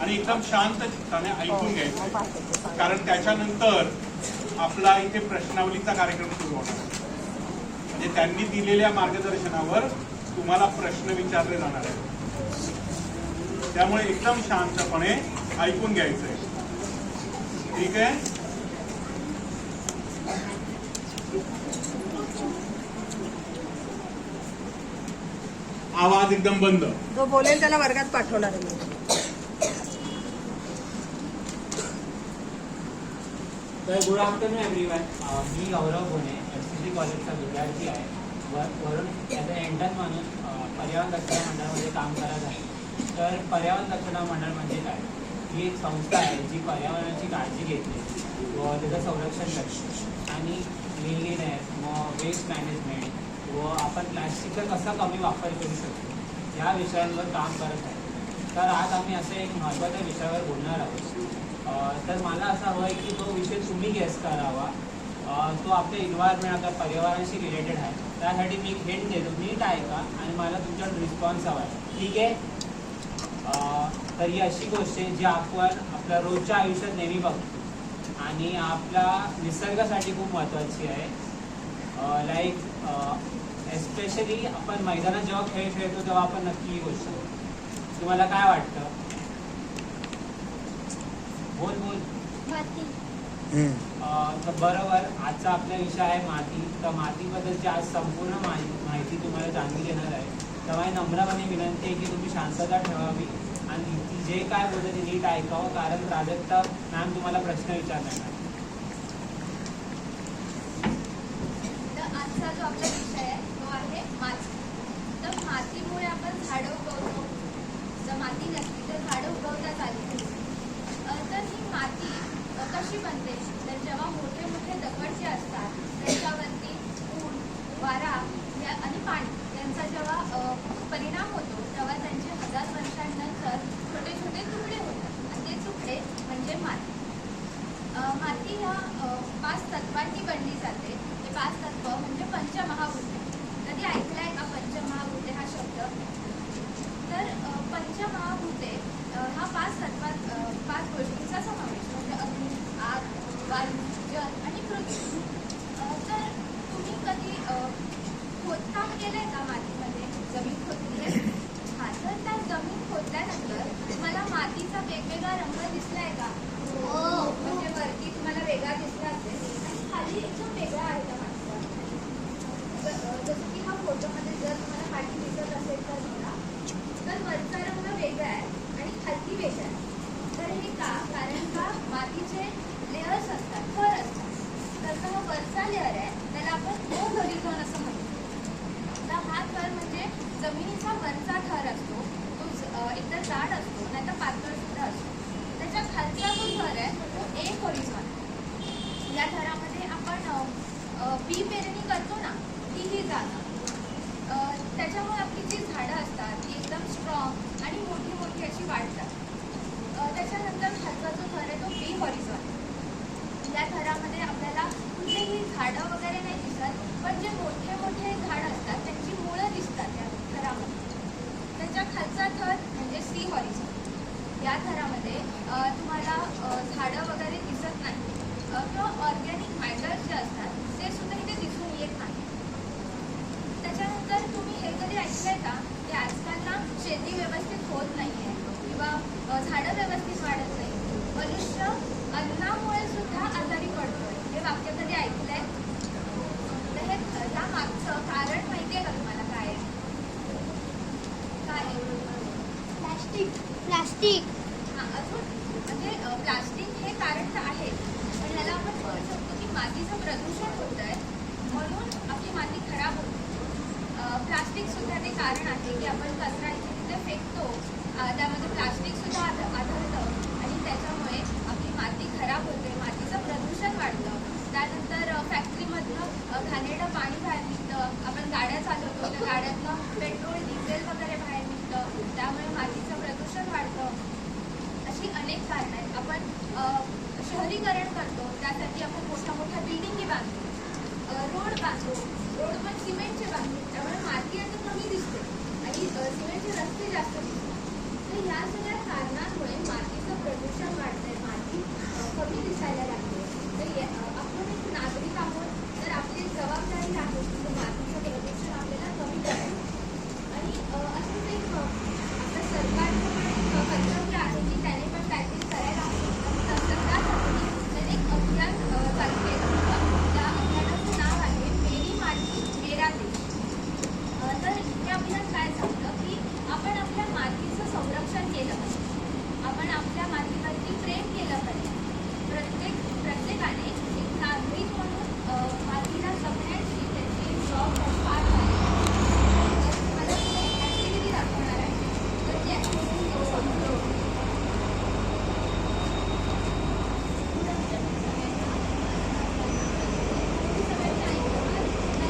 आणि एकदम शांत चित्ताने ऐकून घ्यायचं कारण त्याच्यानंतर आपला इथे प्रश्नावलीचा कार्यक्रम सुरू होणार म्हणजे त्यांनी दिलेल्या मार्गदर्शनावर तुम्हाला प्रश्न विचारले जाणार आहेत. त्यामुळे एकदम शांतपणे ऐकून घ्यायचंय. ठीक आहे? आवाज एकदम बंद. जो बोलेल त्याला वर्गात पाठवणार आहे तर गुड आफ्टरनून एव्हरीवन मी Gaurav Gune S C C कॉलेजचा विद्यार्थी आहे. व वरून ॲज अ एंटर्न म्हणून पर्यावरण रक्षणा मंडळामध्ये काम करत आहे. तर पर्यावरण रक्षणा मंडळ म्हणजे काय? ही एक संस्था आहे जी पर्यावरणाची काळजी घेते व त्याचं संरक्षण करते. आणि क्लिनलीनेस व वेस्ट मॅनेजमेंट व आपण प्लॅस्टिकचा कसा कमी वापर करू शकतो या विषयांवर काम करत आहे. तर आज आम्ही असं एक महत्त्वाच्या विषयावर बोलणार आहोत. तर मला असं हवं आहे की तो विषय तुम्ही गेस करावा. तो आपल्या इन्व्हायरमेंट आता पर्यावरणाशी रिलेटेड आहे. त्यासाठी मी हिंट देतो. नीट ऐका आणि मला तुमच्याकडे रिस्पॉन्स हवा आहे. ठीक आहे? तर ही अशी गोष्ट आहे जी आपण आपल्या रोजच्या आयुष्यात नेहमी बघतो. आणि आपल्या निसर्गासाठी खूप महत्त्वाची आहे. लाईक एस्पेशली आपण मैदानात जेव्हा खेळ खेळतो तेव्हा आपण नक्की ही गोष्ट तुम्हाला काय वाटतं? बोल बोल. अं, तर बरोबर आजचा आपला विषय आहे माती. तर मातीबद्दलची आज संपूर्ण माहि- माहिती तुम्हाला जाणून घेणार आहे. तेव्हा ही नम्रपणे विनंती आहे की तुम्ही शांतता ठेवावी आणि ती जे काय बोलते ते नीट ऐकावं कारण प्राजक्ता मॅम तुम्हाला प्रश्न विचारणार आहे. तर आजचा जो आपला विषय आहे तो आहे माती. तर मातीमुळे आपण झाडं उगवतो. जर माती नसली तर झाडं उगवतात आली नसती. अ, तर ही माती अ, कशी बनते. तर जेव्हा मोठे मोठे दगड जे असतात वायू आणि पृथ्वी तर तुम्ही कधी खोदकाम केलंय का मातीमध्ये? जमीन खोदली आहे? हा तर त्या जमीन खोदल्यानंतर मला मातीचा वेग रंग दिसलाय का म्हणजे वरती तुम्हाला वेगळा दिसला असेल आणि खाली एकदम वेगळा आहे त्या मातीचा ज- अ, जसं की हा फोटोमध्ये जर तुम्हाला पाठी दिसत असेल तर बघा तर वरचा रंग वेगळा आहे आणि खालती वेगळा आहे तर हे का कारण का मातीचे लेअर्स असतात थर असतात तर जो हा वरचा लेअर आहे त्याला आपण लो हॉरिझॉन असं म्हणतो तर हा थर म्हणजे जमिनीचा वरचा थर असतो तो एकतर जाड असतो नाही तर पातळ सुद्धा असतो. त्याच्या खालचा जो थर आहे तो एक होरिझॉन या थरामध्ये आपण बी पेरणी करतो ना ती ही जागा त्याच्यामुळे आपली जी झाडं असतात ती एकदम स्ट्रॉंग आणि मोठी मोठी अशी वाढतात अ, त्याच्यानंतर खालचा जो थर आहे तो बी हॉरिझॉन या थरामध्ये आपल्याला कुठलेही झाडं वगैरे नाही दिसत पण जे मोठे मोठे झाड असतात त्यांची मुळं दिसतात या थरामध्ये त्याच्या खालचा थर म्हणजे सी हॉरिझॉन या थरामध्ये अ, तुम्हाला अ, झाडं वगैरे दिसत नाही अ, किंवा ऑर्गॅनिक मॅटर्स जे असतात ते सुद्धा इथे दिसून येत नाही त्याच्यानंतर तुम्ही हे कधी ऐकलंय का की आजकाल ना शेती व्यवस्थित होत नाही आहे किंवा अ, झाडं व्यवस्थित वाढत नाही मनुष्य अन्नामुळे सुद्धा आजारी पडतोय हे वाक्य कधी ऐकलंय तर हे या मागचं कारण माहिती आहे का तुम्हाला काय आहे? काय आहे? प्लास्टिक. प्लास्टिक हा, अजून म्हणजे प्लास्टिक हे कारण तर आहे. पण ह्याला आपण म्हणू शकतो की मातीचं प्रदूषण होत आहे म्हणून आपली माती खराब होते. प्लास्टिक सुद्धा ते कारण आहे की आपण कचरा इथे तिथे फेकतो. त्यामध्ये प्लास्टिक सुद्धा आढळतं. आणि त्याच्यामुळे आपली माती खराब होते मातीचं प्रदूषण वाढतं. त्यानंतर अ, फॅक्टरीमधनं घाणेरडं पाणी बाहेर निघतं आपण गाड्या चालवतो त्या गाड्यातनं पेट्रोल डिझेल वगैरे बाहेर निघतं त्यामुळे मातीचं प्रदूषण वाढतं अशी अनेक कारणं आहेत आपण अ, शहरीकरण करतो. त्यासाठी आपण मोठ्या मोठ्या बिल्डिंगी बांधतो. रोड बांधतो. रोड पण सिमेंटचे बांधतो. त्यामुळे माती आता कमी दिसते. आणि सिमेंटचे रस्ते जास्त दिसतात.